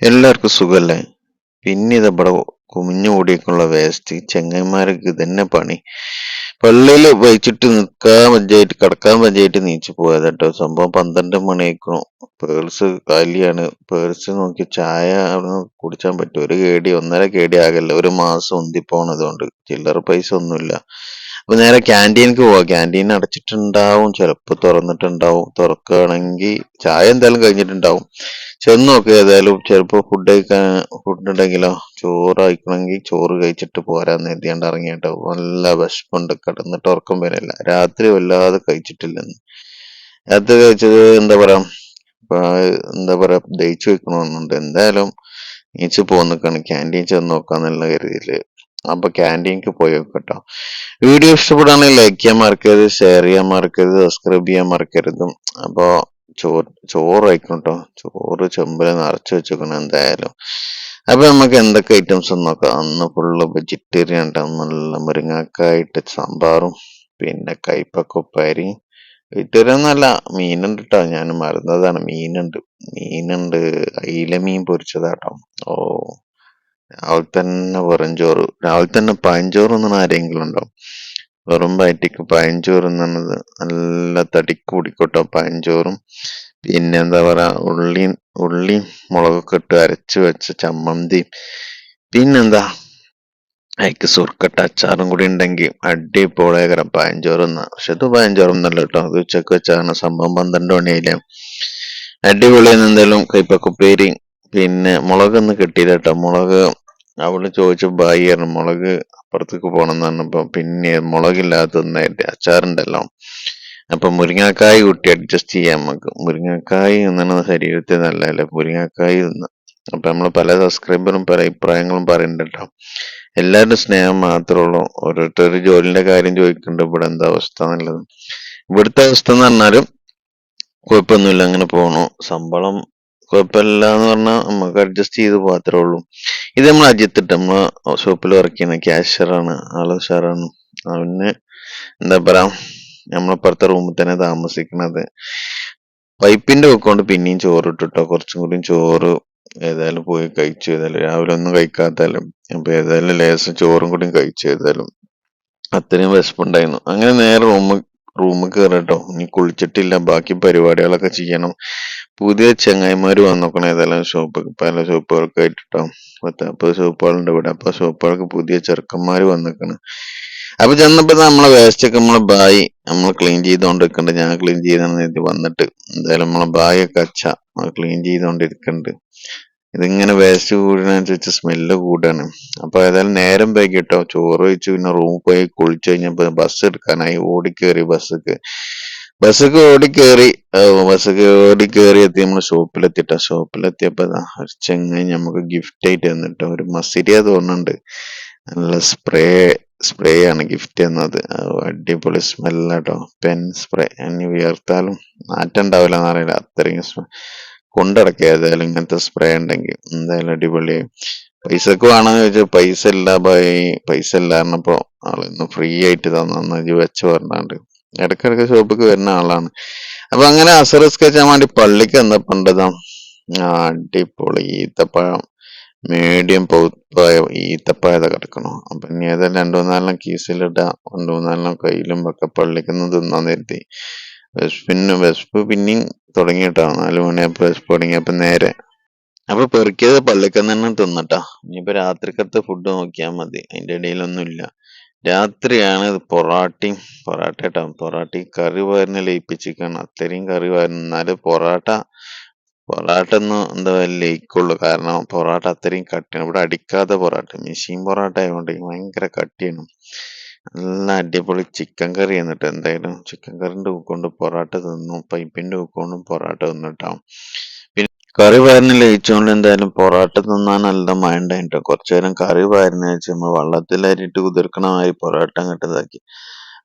എല്ലാവർക്കും സുഖല്ലേ? പിന്നെ ഇതവിടെ കുമിഞ്ഞു കൂടിയൊക്കെയുള്ള വേസ്റ്റ് ചെങ്ങന്മാർക്ക് തന്നെ പണി. പള്ളിയിൽ വഹിച്ചിട്ട് നിൽക്കാൻ പഞ്ചായത്ത് കിടക്കാൻ പഞ്ചായത്ത് നീച്ചു പോയത് കേട്ടോ സംഭവം പന്ത്രണ്ട് മണിയായിക്കണു പേഴ്സ് കാലിയാണ്. പേഴ്സ് നോക്കി ചായ അവിടുന്ന് കുടിച്ചാൻ പറ്റും. ഒരു കേടി ഒന്നര കേടി ആകല്ല. ഒരു മാസം ഒന്തിപ്പോണതുകൊണ്ട് ചില്ലറ പൈസ ഒന്നുമില്ല. അപ്പൊ നേരെ ക്യാന്റീനിക്ക് പോവാ. ക്യാന്റീൻ അടച്ചിട്ടുണ്ടാവും. ചിലപ്പോ തുറന്നിട്ടുണ്ടാവും. തുറക്കുകയാണെങ്കിൽ ചായ എന്തായാലും കഴിഞ്ഞിട്ടുണ്ടാവും. ചെന്ന് നോക്ക് ഏതായാലും ചിലപ്പോൾ ഫുഡ് കഴിക്കാൻ ഫുഡ് ഉണ്ടെങ്കിലോ ചോറ് കഴിക്കണമെങ്കിൽ ചോറ് കഴിച്ചിട്ട് പോരാന്ന് എഴുതിയാണ്ട് ഇറങ്ങിയിട്ട്. നല്ല വിശപ്പുണ്ട്. കിടന്നിട്ട് ഉറക്കം വരില്ല. രാത്രി വല്ലാതെ കഴിച്ചിട്ടില്ലെന്ന്. രാത്രി കഴിച്ചത് എന്താ പറയാ എന്താ പറയാ ദഹിച്ചു വെക്കണമെന്നുണ്ട് എന്തായാലും നീച്ച് പോന്നിക്കാണ്. ക്യാന്റീൻ ചെന്ന് നോക്കാന്നുള്ള കരുതിയിൽ. അപ്പൊ ക്യാന്റീനിക്ക് പോയി നോക്കട്ടോ. വീഡിയോ ഇഷ്ടപ്പെടുകയാണെങ്കിൽ ലൈക്ക് ചെയ്യാൻ മറക്കരുത് ഷെയർ ചെയ്യാൻ മറക്കരുത് സബ്സ്ക്രൈബ് ചെയ്യാൻ മറക്കരുത്. അപ്പൊ ചോറ് ചോറ് കേട്ടോ ചോറ് ചെമ്പിൽ നിറച്ച് വെച്ചേക്കണം എന്തായാലും. അപ്പൊ നമുക്ക് എന്തൊക്കെ ഐറ്റംസ് നോക്കാം. അന്ന് ഫുള്ള് വെജിറ്റേറിയൻ ഉണ്ടാവും നല്ല മുരിങ്ങക്കായിട്ട് സാമ്പാറും പിന്നെ കയ്പക്കൊപ്പരി വെജിറ്റേറിയൻ എന്നല്ല മീനുണ്ട് കേട്ടോ ഞാൻ മറന്നതാണ്. മീനുണ്ട്. മീനുണ്ട്. അയില മീൻ പൊരിച്ചതാട്ടോ. ഓ രാവിലെ തന്നെ വെറും ചോറ്. രാവിലെ തന്നെ പഴഞ്ചോറ് ഒന്നും ആരെങ്കിലും ഉണ്ടാവും വെറും വയറ്റിക്ക് പഴഞ്ചോറ് എന്നുള്ളത് നല്ല തടിക്ക് കുടിക്കട്ടോ പഴഞ്ചോറും പിന്നെ എന്താ പറയാ ഉള്ളി ഉള്ളി മുളകൊക്കെ ഇട്ട് അരച്ച് വെച്ച ചമ്മന്തിയും പിന്നെന്താ അതിക്ക് സുർക്കട്ട അച്ചാറും കൂടി ഉണ്ടെങ്കിൽ അടിപൊളിയാകരം പഴഞ്ചോറ് എന്നാ പക്ഷെ ഇത് പഴഞ്ചോറൊന്നല്ല കേട്ടോ അത് ഉച്ചയ്ക്ക് വെച്ചാണ് സംഭവം പന്ത്രണ്ട് മണിയായില്ലേ. അടിപൊളിയെന്ന് എന്തായാലും കൈപ്പക്കുപ്പേരി പിന്നെ മുളകൊന്നും കിട്ടിയില്ല കേട്ടോ. മുളക് അവൾ ചോദിച്ചു ബായി മുളക് അപ്പുറത്തേക്ക് പോകണം എന്ന് പറഞ്ഞപ്പോ പിന്നെ മുളകില്ലാത്തൊന്ന് അച്ചാറുണ്ടല്ലോ അപ്പൊ മുരിങ്ങാക്കായ് കൂട്ടി അഡ്ജസ്റ്റ് ചെയ്യാം നമുക്ക്. മുരിങ്ങാക്കായ് എന്നാണ് ശരീരത്തിൽ നല്ലതല്ലേ? മുരിങ്ങാക്കായ് എന്ന് അപ്പൊ നമ്മൾ പല സബ്സ്ക്രൈബറും പല അഭിപ്രായങ്ങളും പറയുന്നുണ്ട് എല്ലാവരുടെ സ്നേഹം മാത്രമേ ഉള്ളൂ. ഓരോരുത്തർ ജോലിന്റെ കാര്യം ചോദിക്കുന്നുണ്ട് ഇവിടെ എന്താ അവസ്ഥ എന്നുള്ളത് ഇവിടുത്തെ അവസ്ഥ എന്ന് പറഞ്ഞാലും കുഴപ്പമൊന്നുമില്ല അങ്ങനെ പോണു. ശമ്പളം കുഴപ്പമില്ല എന്ന് പറഞ്ഞാൽ നമുക്ക് അഡ്ജസ്റ്റ് ചെയ്ത് പോകാത്രേ ഉള്ളൂ. ഇത് നമ്മൾ അജിത്തിട്ട് നമ്മൾ ഷോപ്പിൽ വർക്ക് ചെയ്യുന്ന ക്യാഷ്യറാണ് ആൾ ഉഷാറാണ്. അവന് എന്താ പറയാ നമ്മളപ്പുറത്തെ റൂമിൽ തന്നെ താമസിക്കുന്നത്. പൈപ്പിന്റെ ഒക്കെ പിന്നെയും ചോറ് ഇട്ടിട്ടോ. കുറച്ചും കൂടി ചോറ് ഏതായാലും പോയി കഴിച്ചു ഏതായാലും. രാവിലെ ഒന്നും കഴിക്കാത്താലും അപ്പൊ ഏതായാലും ലേശം ചോറും കൂടി കഴിച്ചു ഏതായാലും. അത്രയും വിശപ്പുണ്ടായിരുന്നു. അങ്ങനെ നേരെ റൂമ് റൂമിൽ കയറട്ടോ ഇനി കുളിച്ചിട്ടില്ല. ബാക്കി പരിപാടികളൊക്കെ ചെയ്യണം. പുതിയ ചങ്ങായിമാര് വന്നോക്കണം. ഏതായാലും ഷോപ്പ് പല ഷോപ്പുകൾക്ക് ആയിട്ടോ പത്ത് നാൽപ്പത് ഷോപ്പുകളുണ്ട് ഇവിടെ അപ്പൊ സോപ്പാൾക്ക് പുതിയ ചെറുക്കന്മാര് വന്നിക്കണ്. അപ്പൊ ചെന്നപ്പോ നമ്മളെ വേസ്റ്റ് ഒക്കെ നമ്മളെ ബായി നമ്മൾ ക്ലീൻ ചെയ്തോണ്ടിരിക്കണ്ട്. ഞാൻ ക്ലീൻ ചെയ്താണ് ഇത് വന്നിട്ട് എന്തായാലും നമ്മളെ ബായി ഒക്കെ അച്ഛ ക്ലീൻ ചെയ്തോണ്ടിരിക്കണ്ട്. ഇതിങ്ങനെ വേസ്റ്റ് കൂടുന്നതനുസരിച്ച് സ്മെല്ല് കൂടാണ്. അപ്പൊ ഏതായാലും നേരം വൈകിട്ടോ ചോറ് വെച്ച് പിന്നെ റൂമിൽ പോയി കുളിച്ചു കഴിഞ്ഞപ്പോ ബസ് എടുക്കാനായി. ഓടിക്കേറി ബസ്സൊക്കെ ബസ്സൊക്കെ ഓടിക്കേറി. ബസ്സൊക്കെ ഓടിക്കേറി എത്തി. നമ്മൾ ഷോപ്പിലെത്തിട്ടോ. ഷോപ്പിലെത്തിയപ്പോ ഒരു ചെങ്ങ നമുക്ക് ഗിഫ്റ്റ് ആയിട്ട് തന്നിട്ടോ ഒരു മസിരിയ തോന്നുന്നുണ്ട്. നല്ല സ്പ്രേ സ്പ്രേ ആണ് ഗിഫ്റ്റ് തന്നത്. അടിപൊളി സ്മെല്ലാട്ടോ പെൻ സ്പ്രേ ഇനി ഉയർത്താലും നാറ്റം ഉണ്ടാവില്ല എന്നറിയില്ല. അത്രയും കൊണ്ടടക്കുക ഏതായാലും ഇങ്ങനത്തെ സ്പ്രേ ഉണ്ടെങ്കിൽ. എന്തായാലും അടിപൊളിയായി പൈസക്ക് വേണമെന്ന് ചോദിച്ചാൽ പൈസ ഇല്ല ബൈ പൈസ ഇല്ലായിരുന്നപ്പോ ആളിന്ന് ഫ്രീ ആയിട്ട് തന്നു. വെച്ച് പറഞ്ഞാണ്ട്. ഇടക്കിടക്ക് ഷോപ്പിക്ക് വരുന്ന ആളാണ്. അപ്പൊ അങ്ങനെ അസറസ്കെച്ചാൻ വേണ്ടി പള്ളിക്ക് വന്നപ്പോണ്ടതാ. അടിപൊളി ഈത്തപ്പഴം മീഡിയം പൗത്തായ ഈത്തപ്പഴത കിടക്കണം അപ്പൊ ഇനി ഏതായാലും രണ്ടു മൂന്നാലെണ്ണം കീസിലിട്ട രണ്ടു മൂന്നാലെണ്ണം കയ്യിലും ഒക്കെ പള്ളിക്ക് തിന്നാൻ നിർത്തി വിശപ്പിന് വിശപ്പ് പിന്നെയും തുടങ്ങിയിട്ടാ നാലു മണിയപ്പോ വിശപ്പ് തുടങ്ങിയപ്പോ നേരെ. അപ്പൊ പെറുക്കിയത് പള്ളിക്കന്ന് തന്നെ തിന്നട്ടാ. ഇനിയിപ്പോ രാത്രിക്കത്തെ ഫുഡ് നോക്കിയാൽ മതി. അതിന്റെ ഇടയിലൊന്നുമില്ല. രാത്രിയാണ് ഇത് പൊറാട്ടയും പൊറാട്ട കേട്ടോ കറി പകർന്ന് ലയിപ്പിച്ചിരിക്കണം അത്രയും കറി പകർന്ന് എന്നാലും പൊറാട്ട പൊറാട്ട ഒന്നും എന്താ ലയിക്കുള്ളൂ. കാരണം പൊറാട്ട അത്രയും കട്ടിയാണ്. ഇവിടെ അടിക്കാത്ത പൊറാട്ട. മെഷീൻ പൊറാട്ട ആയതുകൊണ്ട് ഭയങ്കര കട്ടിയാണ്. നല്ല അടിപൊളി ചിക്കൻ കറി എന്നിട്ട് എന്തായാലും ചിക്കൻ കറിന്റെ ഊക്കൊണ്ട് പൊറാട്ട തിന്നു. പൈപ്പിന്റെ കൊണ്ടും പൊറാട്ട തിന്നിട്ടാവും. കറി പയറിന് ലയിച്ചുകൊണ്ട് എന്തായാലും പൊറോട്ട തിന്നാൻ നല്ല ആയിട്ട് കുറച്ചു നേരം കറി പയറിന് വെച്ച് നമ്മൾ വെള്ളത്തിലരിട്ട് കുതിർക്കണമായി പൊറോട്ട അങ്ങോട്ട്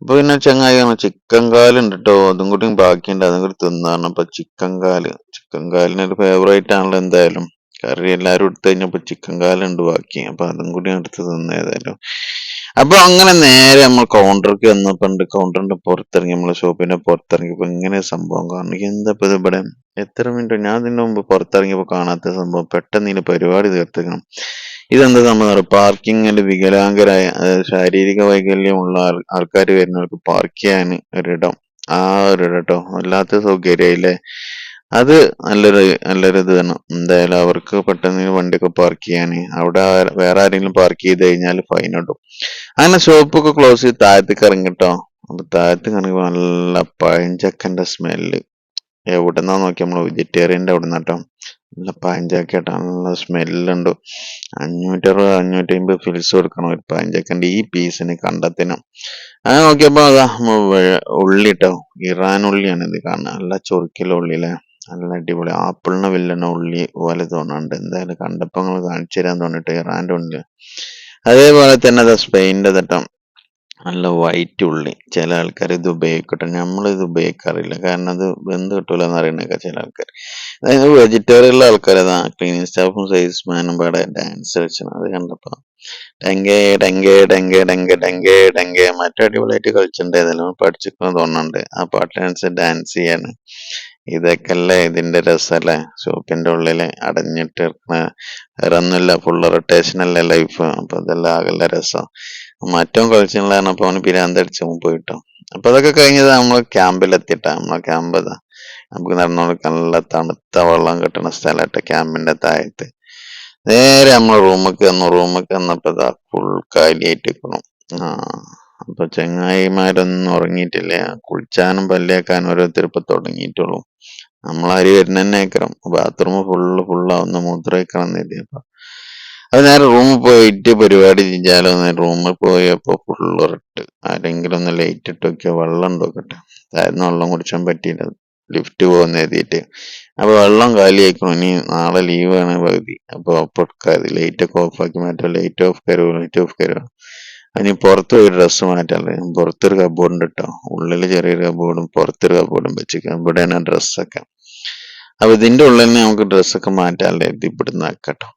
അപ്പൊ പിന്നെ ചങ്ങായി ചിക്കൻ കാലുണ്ട് കേട്ടോ അതും കൂടി ബാക്കിയുണ്ട് അതും കൂടി തിന്നാണ് അപ്പൊ ചിക്കൻ കാൽ ചിക്കൻ കാലിന് ഒരു ഫേവറേറ്റ് ആണല്ലോ എന്തായാലും. കറി എല്ലാരും എടുത്തു കഴിഞ്ഞപ്പോ ചിക്കൻ കാലുണ്ട് ബാക്കി. അപ്പൊ അതും കൂടി എടുത്ത് തിന്ന ഏതായാലും. അപ്പൊ അങ്ങനെ നേരെ നമ്മൾ കൗണ്ടർക്ക് വന്നപ്പോണ്ട് കൗണ്ടറിന്റെ പുറത്തിറങ്ങി നമ്മളെ ഷോപ്പിന്റെ പുറത്തിറങ്ങിയപ്പോ ഇങ്ങനെ ഒരു സംഭവം കാണണം എന്താ ഇപ്പൊ ഇവിടെ? എത്ര മിനിറ്റ് ഞാൻ ഇതിന്റെ മുമ്പ് പുറത്തിറങ്ങിയപ്പോ കാണാത്ത സംഭവം. പെട്ടെന്ന് ഇതിന് പരിപാടി തീർത്തേക്കണം ഇതെന്താ സംഭവം? പാർക്കിങ്ങിൽ വികലാംഗരായ ശാരീരിക വൈകല്യമുള്ള ആൾക്കാർ വരുന്നവർക്ക് പാർക്ക് ചെയ്യാൻ ഒരിടം. ആ ഒരിടം കേട്ടോ. വല്ലാത്ത സൗകര്യമായില്ലേ? അത് നല്ലൊരു നല്ലൊരു ഇത് തന്നെ. എന്തായാലും അവർക്ക് പെട്ടെന്ന് വണ്ടിയൊക്കെ പാർക്ക് ചെയ്യാൻ അവിടെ വേറെ ആരെങ്കിലും പാർക്ക് ചെയ്ത് കഴിഞ്ഞാൽ ഫൈൻ ഇടും. അങ്ങനെ ഷോപ്പൊക്കെ ക്ലോസ് ചെയ്ത് താഴത്തേക്ക് ഇറങ്ങിട്ടോ. അപ്പൊ താഴത്തേക്ക് ഇറങ്ങിയപ്പോ നല്ല പഴഞ്ചക്കന്റെ സ്മെല്ല് എവിടെന്നാ നോക്കി നമ്മൾ വെജിറ്റേറിയന്റെ അവിടെ നിന്നാട്ടോ നല്ല പഴഞ്ചക്കയാട്ടോ നല്ല സ്മെല്ലുണ്ട് അഞ്ഞൂറ്ററുപത് അഞ്ഞൂറ്റി അമ്പത് ഫിൽസ് കൊടുക്കണം ഒരു പഴഞ്ചക്കന്റെ ഈ പീസിന് കണ്ടത്തിനും. അങ്ങനെ നോക്കിയപ്പോ അതാ ഉള്ളിട്ടോ. ഇറാൻ ഉള്ളിയാണ് ഇത് കാണുന്നത്. നല്ല ചൊറുക്കിലുള്ള അല്ലേ നല്ല അടിപൊളി. ആപ്പിളിന് വില്ലണ ഉള്ളി പോലെ തോന്നുന്നുണ്ട് എന്തായാലും കണ്ടപ്പോ നിങ്ങൾ കാണിച്ചു തരാൻ തോന്നിട്ട് ഇറാന്റെ ഉള്ളി അതേപോലെ തന്നെ അതാ സ്പെയിനിന്റെ തട്ടം. നല്ല വൈറ്റ് ഉള്ളി. ചില ആൾക്കാർ ഇത് ഉപയോഗിക്കട്ടെ. നമ്മൾ ഇത് ഉപയോഗിക്കാറില്ല. കാരണം അത് വെന്ത് കിട്ടൂല എന്ന് അറിയണേക്ക ചില ആൾക്കാർ അതായത് വെജിറ്റേറിയൻ ആൾക്കാർ അതാ ക്ലീനിങ് സ്റ്റാഫും സെയിൽസ്മാനും പാടെ ഡാൻസ് കളിച്ചത്. അത് കണ്ടപ്പോ ഡെങ്കേ ഡെങ്കേ ഡെങ്കേ ഡെങ്കേ ഡെങ്കേ ഡെങ്കേ. മറ്റേ അടിപൊളിയായിട്ട് കളിച്ചിട്ടുണ്ട്. ഏതായാലും പഠിച്ചിരിക്കുന്നു തോന്നുന്നുണ്ട്. ആ പാട്ടിനനുസരിച്ച് ഡാൻസ് ചെയ്യാണ്. ഇതൊക്കെ അല്ലേ ഇതിന്റെ രസല്ലേ? ഷോപ്പിന്റെ ഉള്ളിൽ അടഞ്ഞിട്ട് ഇരിക്കണ വേറെ ഒന്നുമില്ല ഫുള്ള് റൊട്ടേഷൻ അല്ലേ ലൈഫ് അപ്പൊ ഇതെല്ലാം ആകല്ല രസം. മറ്റവും കളിച്ചിട്ടുള്ള അപ്പൊ അവന് പിരാന്തടിച്ച് പോയിട്ടോ. അപ്പൊ അതൊക്കെ കഴിഞ്ഞത് നമ്മൾ ക്യാമ്പിലെത്തിട്ടാ. നമ്മളെ ക്യാമ്പ് നമുക്ക് നടന്നുകൊണ്ട് നല്ല തണുത്ത വെള്ളം കിട്ടുന്ന സ്ഥലമായിട്ട് ക്യാമ്പിന്റെ താഴത്ത്. നേരെ നമ്മൾ റൂമിൽ കന്നു റൂമിൽ ഇതാ ഫുൾ കാലിയായിട്ട് നിൽക്കണം ആ. അപ്പൊ ചങ്ങായിമാരൊന്നും ഉറങ്ങിയിട്ടില്ല. കുളിച്ചാനും പല്ലേക്കാനും ഓരോരുത്തർ ഇപ്പൊ തുടങ്ങിയിട്ടുള്ളൂ. നമ്മളാര് വരുന്ന തന്നെ ആക്കണം ബാത്റൂം ഫുള്ള് ഫുള്ളാവുന്ന മൂത്രമൊഴിക്കണം അപ്പൊ അത് നേരെ റൂമിൽ പോയിട്ട് പരിപാടി ചെയ്യാലോ റൂമിൽ പോയപ്പോ ഫുള്ള് ഉറട്ട് ആരെങ്കിലും ഒന്ന് ലൈറ്റ് ഇട്ട് വെള്ളം ഉണ്ടോക്കട്ടെ അതായത് വെള്ളം കുടിച്ചാൻ പറ്റിയില്ല ലിഫ്റ്റ് പോകുന്ന എഴുതിയിട്ട് അപ്പൊ വെള്ളം കാലിയാക്കണം ഇനി നാളെ ലീവ് ആണ് പകുതി. അപ്പൊ പൊടുക്കാതെ ലൈറ്റ് ഒക്കെ ഓഫ് ആക്കി മാറ്റോ. ലൈറ്റ് ഓഫ് കരുവോ? ലൈറ്റ് ഓഫ് കരുവോ? ഇനി പുറത്ത് പോയി ഡ്രസ്സ് മാറ്റാല്ലേ പുറത്തൊരു കബോർഡ് ഉണ്ട് കേട്ടോ ഉള്ളിൽ ചെറിയൊരു കബോർഡും പുറത്തൊരു കബോർഡും വെച്ചിരിക്കാം. ഇവിടെയാണ് ഡ്രസ്സൊക്കെ അപ്പൊ ഇതിന്റെ ഉള്ളിൽ തന്നെ നമുക്ക് ഡ്രസ്സൊക്കെ മാറ്റാല്ലേ ഇവിടുന്ന് ആക്കട്ടോ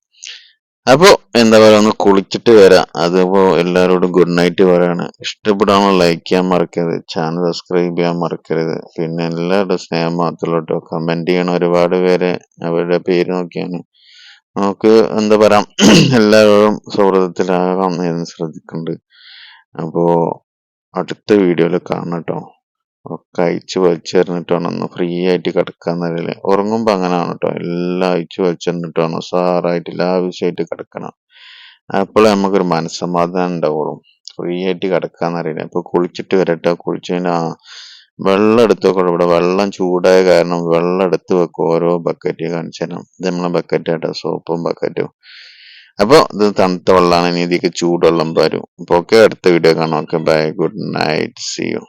അപ്പോ എന്താ പറയാ ഒന്ന് കുളിച്ചിട്ട് വരാം. അതിപ്പോ എല്ലാവരോടും ഗുഡ് നൈറ്റ് പറയാണ്. ഇഷ്ടപ്പെടാണോ ലൈക്ക് ചെയ്യാൻ മറക്കരുത്. ചാനൽ സബ്സ്ക്രൈബ് ചെയ്യാൻ മറക്കരുത്. പിന്നെ എല്ലാവരുടെ സ്നേഹം മാത്രമല്ലോ കമന്റ് ചെയ്യണം ഒരുപാട് പേര് അവരുടെ പേര് നോക്കിയാണ്. നമുക്ക് എന്താ പറയാം എല്ലാവരും സൗഹൃദത്തിലാകാം എന്ന് ശ്രദ്ധിക്കുന്നുണ്ട്. അപ്പോ അടുത്ത വീഡിയോയിൽ കാണാം കേട്ടോ ഒക്കെ അയച്ചു വലിച്ചെറിഞ്ഞിട്ട് വേണം ഒന്ന് ഫ്രീ ആയിട്ട് കിടക്കാൻ കിടക്കാന്നല്ലേ ഉറങ്ങുമ്പോ അങ്ങനെയാണ് കേട്ടോ എല്ലാം അയച്ചു വലിച്ചെറിഞ്ഞിട്ട് വേണം സാറായിട്ട് ലാവശ്യമായിട്ട് കിടക്കണം. അപ്പോഴേ നമുക്കൊരു മനസ്സമാധാനം ഉണ്ടാവുള്ളൂ. ഫ്രീ ആയിട്ട് കിടക്കാൻ കിടക്കാന്നറിയില്ല ഇപ്പൊ കുളിച്ചിട്ട് വരട്ടെ. കുളിച്ചതിന് ആ വെള്ളം എടുത്ത് വെക്കണം ഇവിടെ വെള്ളം ചൂടായ കാരണം വെള്ളം എടുത്ത് വെക്കും. ഓരോ ബക്കറ്റ് കാണിച്ചു തരാം. ഇത് നമ്മളെ ബക്കറ്റ് ആട്ടോ. സോപ്പും ബക്കറ്റും അപ്പൊ ഇത് തണുത്ത വെള്ളമാണ് ഇനി ഇതിക്ക് ചൂടുവെള്ളം വരും. അപ്പോൾ ഓക്കെ അടുത്ത വീഡിയോ കാണാം. Okay bye good night see you